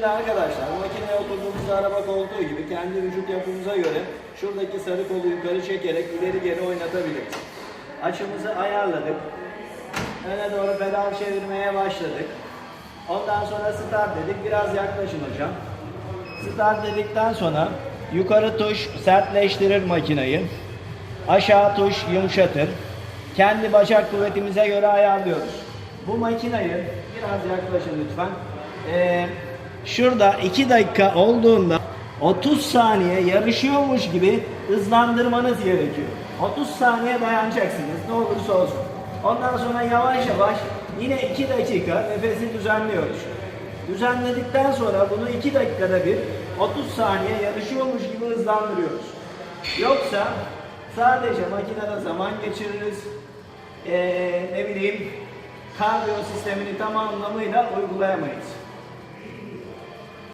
Şimdi arkadaşlar makineye oturduğumuzda araba koltuğu gibi kendi vücut yapımıza göre şuradaki sarı kolu yukarı çekerek ileri geri oynatabiliriz. Açımızı ayarladık. Öne doğru pedal çevirmeye başladık. Ondan sonra start dedik. Biraz yaklaşın hocam. Start dedikten sonra yukarı tuş sertleştirir makinayı. Aşağı tuş yumuşatır. Kendi bacak kuvvetimize göre ayarlıyoruz. Bu makinayı biraz yaklaşın lütfen. Ee, şurada 2 dakika olduğunda 30 saniye yarışıyormuş gibi hızlandırmanız gerekiyor. 30 saniye dayanacaksınız ne olursa olsun. Ondan sonra yavaş yavaş yine 2 dakika nefesi düzenliyoruz. Düzenledikten sonra bunu 2 dakikada bir 30 saniye yarışıyormuş gibi hızlandırıyoruz. Yoksa sadece makinede zaman geçiririz. Ee, ne bileyim kardiyo sistemini tam anlamıyla uygulayamayız.